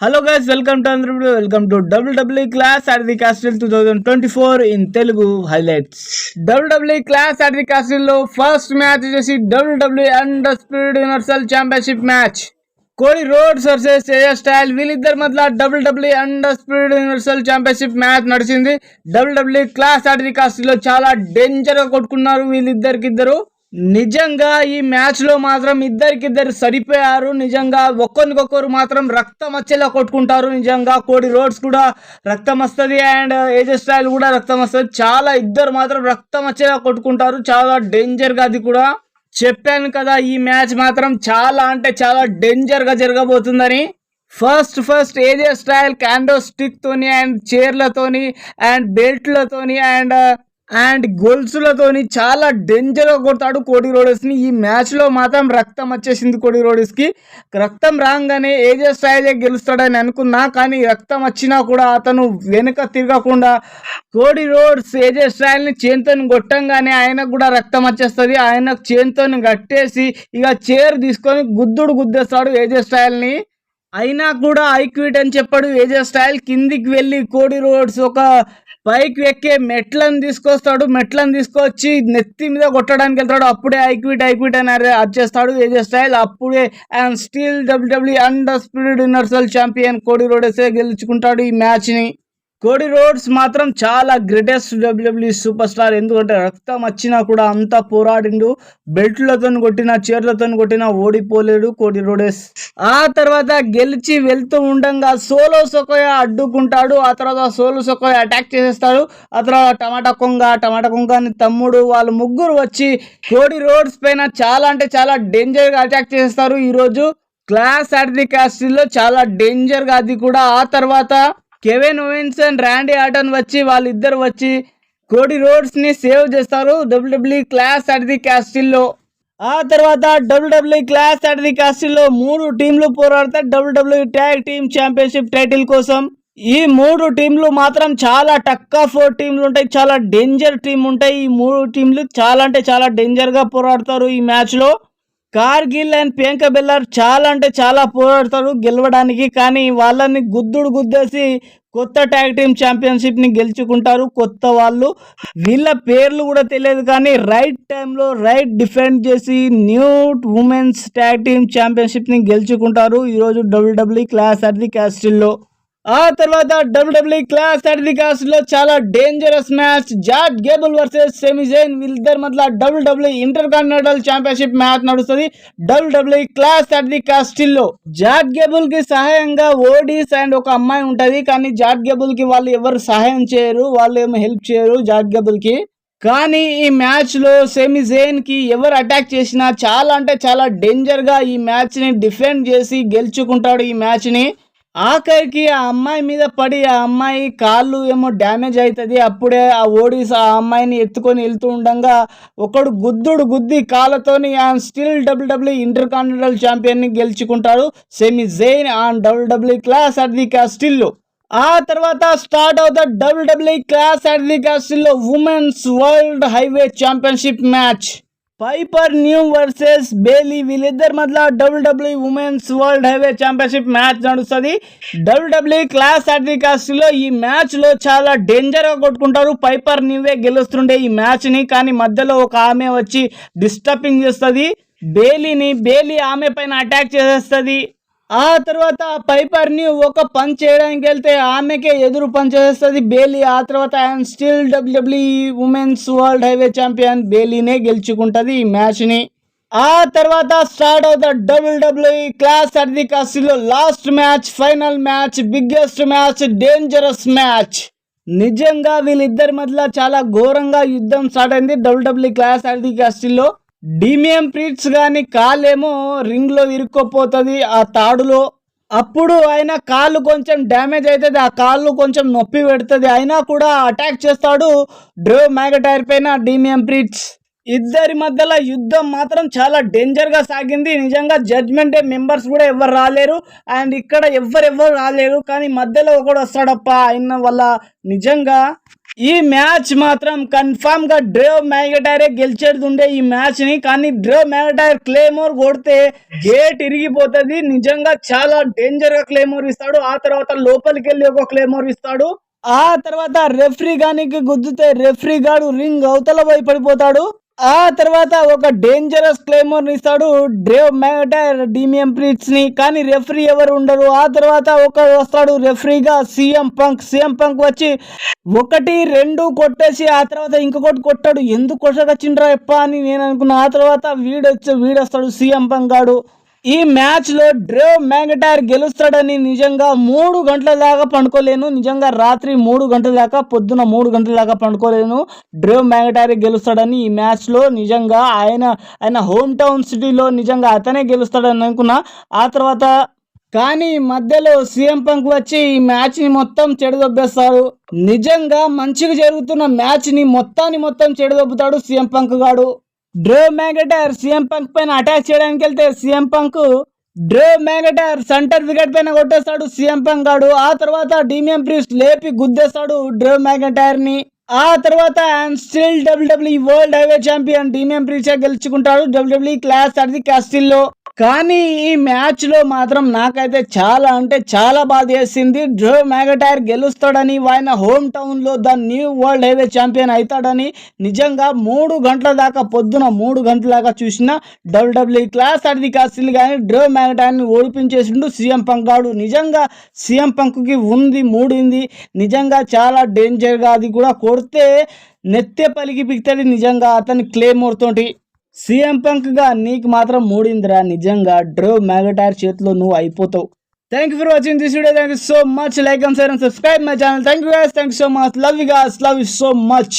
Hello guys welcome to Andhra Pradesh welcome to WW clash at the castle two thousand twenty four in Telugu highlights WW clash at the కాస్టిల్లో first match వచ్చేసి WW undisputed universal championship match Cody Rhodes versus AJ Styles వీళ్ళిద్దరి మధ్య WW undisputed universal championship match నడిచింది. W W clash at the కాస్టిల్లో చాలా డేంజర్గా కొట్టుకున్నారు వీళ్ళిద్దరికి ఇద్దరు నిజంగా ఈ మ్యాచ్లో మాత్రం ఇద్దరికిద్దరు సరిపోయారు. నిజంగా ఒక్కరికొకరు మాత్రం రక్తం వచ్చేలా కొట్టుకుంటారు. నిజంగా కోడి రోడ్స్ కూడా రక్తం వస్తుంది అండ్ ఏజెస్ స్టైల్ కూడా రక్తం వస్తుంది. చాలా ఇద్దరు మాత్రం రక్తం వచ్చేలా కొట్టుకుంటారు. చాలా డేంజర్గా అది కూడా. చెప్పాను కదా ఈ మ్యాచ్ మాత్రం చాలా అంటే చాలా డేంజర్గా జరగబోతుందని. First first AJ style kendo స్టిక్తోని and చైర్లతోని అండ్ బెల్ట్లతోని అండ్ అండ్ గోల్స్లతోని చాలా డేంజర్గా కొడతాడు కోడి రోడస్ని ఈ మ్యాచ్లో మాత్రం రక్తం వచ్చేసింది కోడి రోడస్కి రక్తం రాగానే ఏజే స్టైల్ గెలుస్తాడని అనుకున్నా కానీ రక్తం వచ్చినా కూడా అతను వెనుక తిరగకుండా కోడి రోడ్స్ ఏజే స్టైల్ని కొట్టంగానే ఆయనకు కూడా రక్తం వచ్చేస్తుంది. ఆయనకు చేతితో కట్టేసి ఇక చైర్ తీసుకొని గుద్దుడు గుద్దేస్తాడు ఏజే స్టైల్ అయినా కూడా ఐక్విట్ అని చెప్పాడు. ఏజే స్టైల్ కిందికి వెళ్ళి కోడి రోడ్స్ ఒక పైకి ఎక్కే మెట్లను తీసుకొస్తాడు మెట్లను తీసుకొచ్చి నెత్తి మీద కొట్టడానికి వెళ్తాడు. అప్పుడే ఐక్విట్ ఐక్విట్ అని అరే- వచ్చేస్తాడు ఏజే స్టైల్ అప్పుడే and still WW and speed universal champion Cody రోడ్సే గెలుచుకుంటాడు ఈ మ్యాచ్ని. కోడి రోడ్స్ మాత్రం చాలా గ్రేటెస్ట్ డబ్ల్యూడబ్ల్యూ సూపర్ స్టార్ ఎందుకంటే రక్తం వచ్చినా కూడా అంతా పోరాడిండు. బెల్ట్లతో కొట్టిన చీరలతో కొట్టిన ఓడిపోలేడు కోడి రోడెస్. ఆ తర్వాత గెలిచి వెళ్తూ ఉండంగా సోలో సొకోయ అడ్డుకుంటాడు. ఆ తర్వాత సోలో సొకోయ అటాక్ చేసేస్తాడు. ఆ తర్వాత టమాటా కొంగ టమాటా కొంగ అని తమ్ముడు వాళ్ళు ముగ్గురు వచ్చి కోడి రోడ్స్ పైన చాలా అంటే చాలా డేంజర్గా అటాక్ చేస్తారు ఈరోజు క్లాస్ అట్ ది చాలా డేంజర్గా అది కూడా. ఆ తర్వాత Kevin Owens and Randy Orton వచ్చి వాళ్ళిద్దరు వచ్చి కోడి రోడ్స్ని సేవ్ చేస్తారు. డబ్ల్యూడబ్ల్యూ క్లాస్ అట్ ది క్యాస్టిల్లో. ఆ తర్వాత డబ్ల్యూడబ్ల్యూ క్లాస్ అట్ ది క్యాస్టిల్లో మూడు టీంలు పోరాడతాయి WW tag team championship title కోసం. ఈ మూడు టీంలు మాత్రం చాలా టక్కా ఫోర్ టీంలు ఉంటాయి చాలా డేంజర్ టీం ఉంటాయి. ఈ మూడు టీంలు చాలా అంటే చాలా డేంజర్గా పోరాడతారు ఈ మ్యాచ్లో. కార్గిల్ అండ్ ప్రియాంక బెల్లర్ చాలా అంటే చాలా పోరాడతారు గెలవడానికి కానీ వాళ్ళని గుద్దుడు గుద్దేసి కొత్త ట్యాగ్ టీమ్ ఛాంపియన్షిప్ని గెలుచుకుంటారు కొత్త వాళ్ళు. వీళ్ళ పేర్లు కూడా తెలియదు కానీ రైట్ టైంలో రైట్ డిఫెండ్ చేసి న్యూ ఉమెన్స్ ట్యాగ్ టీమ్ ఛాంపియన్షిప్ని గెలుచుకుంటారు. ఈరోజు డబ్ల్యూడబ్ల్యూ క్లాస్ అట్ ది క్యాస్టిల్లో ఆ తర్వాత డబ్ల్యూడబ్ల్యూ క్లాస్ అట్ కాస్ట్లో చాలా dangerous match George Gable versus Sami Zayn వీళ్ళిద్దరి మధ్య W W intercontinental championship match నడుస్తుంది. డబ్ల్యూడబ్ల్యూ క్లాస్ థర్టీ కాస్టిల్లో లో జార్జ్ గేబుల్కి సహాయంగా ఓడీస్ అండ్ ఒక అమ్మాయి ఉంటది. కానీ జార్జ్ గేబుల్కి వాళ్ళు ఎవరు సహాయం చేయరు వాళ్ళు ఏమో హెల్ప్ చేయరు జార్జ్ గేబుల్కి కానీ ఈ మ్యాచ్లో సెమీ కి ఎవరు అటాక్ చేసినా చాలా అంటే చాలా డేంజర్గా ఈ మ్యాచ్ని డిఫెండ్ చేసి గెలుచుకుంటాడు ఈ మ్యాచ్ని ఆఖరికి ఆ అమ్మాయి మీద పడి ఆ అమ్మాయి కాళ్ళు ఏమో డ్యామేజ్ అవుతుంది అప్పుడే ఆ ఓడిస్ ఆ అమ్మాయిని ఎత్తుకొని వెళ్తూ ఉండగా ఒకడు గుద్దుడు గుద్ది కాళ్ళతోని ఆయన స్టిల్ డబ్ల్యూడబ్ల్యూ ఇంటర్ కాంటినెంటల్ ఛాంపియన్ని గెలుచుకుంటాడు. Sami Zayn on WW clash at the still. ఆ తర్వాత స్టార్ట్ అవుతా డబ్ల్యూడబ్ల్యూ క్లాస్ అట్ ది లో women's world highway championship match. Piper new versus Bayley వీళ్ళిద్దరి మధ్య WW women's world highway championship match నడుస్తుంది. W W clash అడ్రికాస్ట్లో ఈ మ్యాచ్లో చాలా డేంజర్గా కొట్టుకుంటారు. పైపర్ న్యూవే గెలుస్తుండే ఈ మ్యాచ్ని కానీ మధ్యలో ఒక ఆమె వచ్చి డిస్టర్బింగ్ చేస్తుంది. బేలీని బేలీ ఆమె పైన అటాక్ చేసేస్తుంది. ఆ తర్వాత పైపర్ని ఒక పంచ్ చేయడానికి వెళ్తే ఆమెకే ఎదురు పంచ్ చేస్తుంది బేలీ ఆ తర్వాత ఆయన still WWE women's world highway champion బేలీనే గెలుచుకుంటుంది ఈ మ్యాచ్ని. ఆ తర్వాత స్టార్ట్ అవుతా WWE clash at last match final match biggest match dangerous match నిజంగా వీళ్ళిద్దరి మధ్య చాలా ఘోరంగా యుద్ధం స్టార్ట్ అయింది. WW clash at Damian Priest కానీ కాలేమో రింగ్లో ఇరుక్కోపోతుంది ఆ తాడులో. అప్పుడు ఆయన కాళ్ళు కొంచెం డ్యామేజ్ అవుతుంది ఆ కాళ్ళు కొంచెం నొప్పి పెడుతుంది. అయినా కూడా అటాక్ చేస్తాడు డ్రో మ్యాగటైర్ పైన డీమియం ప్రీట్స్. ఇద్దరి మధ్యలో యుద్ధం మాత్రం చాలా డేంజర్గా సాగింది. నిజంగా జడ్జ్మెంట్ డే మెంబర్స్ కూడా ఎవరు రాలేరు. అండ్ ఇక్కడ ఎవరు ఎవరు రాలేరు. కానీ మధ్యలో ఒకడు వస్తాడప్ప ఆయన వల్ల. నిజంగా ఈ మ్యాచ్ మాత్రం కన్ఫామ్గా డ్రేవ్ మ్యాగటైరే గెలిచేది ఉండే ఈ మ్యాచ్ని కానీ డ్రేవ్ మ్యాగటైర్ క్లేమోర్ కొడితే గేట్ ఇరిగిపోతుంది. నిజంగా చాలా డేంజర్గా క్లేమోర్ ఇస్తాడు. ఆ తర్వాత లోపలికి వెళ్ళి ఒక క్లేమోర్ ఇస్తాడు. ఆ తర్వాత రెఫ్రీ గానికి గుద్దుతే రెఫ్రీ గాడు రింగ్ అవతల పోయి పడిపోతాడు. ఆ తర్వాత ఒక డేంజరస్ క్లైమర్ ఇస్తాడు. డ్రేవ్ మ్యాగటైర్ డీమియం ప్రీట్స్ని కానీ రెఫరీ ఎవరు ఉండరు. ఆ తర్వాత ఒక వస్తాడు రెఫరీగా సీఎం పంక్ సీఎం పంక్ వచ్చి ఒకటి రెండు కొట్టేసి ఆ తర్వాత ఇంకొకటి కొట్టాడు. ఎందుకు కొట్టకొచ్చిండ్రా ఎప్ప అని నేను అనుకున్నా. ఆ తర్వాత వీడొచ్చి వీడొస్తాడు సీఎం పంక్ గాడు. ఈ మ్యాచ్లో డ్రేవ్ మ్యాగటైర్ గెలుస్తాడని నిజంగా మూడు గంటల దాకా పండుకోలేను. నిజంగా రాత్రి మూడు గంటల దాకా పొద్దున మూడు గంటల దాకా పండుకోలేను. డ్రేవ్ మ్యాగటైర్ గెలుస్తాడని ఈ మ్యాచ్లో నిజంగా ఆయన ఆయన హోమ్ టౌన్ సిటీలో నిజంగా అతనే గెలుస్తాడని అనుకున్నా. ఆ తర్వాత కానీ మధ్యలో సీఎం పంక్ వచ్చి ఈ మ్యాచ్ని మొత్తం చెడదొబ్బేస్తాడు నిజంగా మంచిగా జరుగుతున్న మ్యాచ్ని మొత్తాన్ని మొత్తం చెడదొబ్బుతాడు సీఎం పంక్ గాడు. డ్రో మ్యాగటైర్ సీఎం పంక్ పైన అటాక్ చేయడానికి వెళ్తే CM Punk Drew McIntyre centre wicket పైన కొట్టేస్తాడు సీఎం పంక్ గాడు ఆ తర్వాత డీమియం ప్రీస్ట్ లేపి గుద్దేస్తాడు డ్రో మ్యాగటైర్ని ఆ తర్వాత and still WW world highway champion Damian ప్రీచే గెలుచుకుంటాడు డబ్ల్యూడబ్ల్యూ క్లాస్ అది క్యాస్టిల్లో. కానీ ఈ మ్యాచ్లో మాత్రం నాకైతే చాలా అంటే చాలా బాధ వేసింది. డ్రో మ్యాగటైర్ గెలుస్తాడని ఆయన హోమ్ టౌన్లో the new world highway champion అవుతాడని నిజంగా మూడు గంటల దాకా పొద్దున మూడు గంటల దాకా చూసిన డబ్ల్యూడబ్ల్యూ క్లాస్ అది కాసిల్ కానీ డ్రో మ్యాగటైర్ని ఓడిపించేసిండు సీఎం పంక్ గాడు నిజంగా సీఎం పంక్కి ఉంది మూడింది. నిజంగా చాలా డేంజర్గా అది కూడా కొడితే నెత్తే పలికి పిక్తాడు నిజంగా అతని క్లేమోర్ తోటి. సీఎం పంక్గా నీకు మాత్రం మూడిందిరా. నిజంగా డ్రో మ్యాగటైర్ చేతిలో నువ్వు అయిపోతావు. Thank you for watching this video thank you so much like and share and subscribe my channel thank you guys thank you so much love you guys love you so much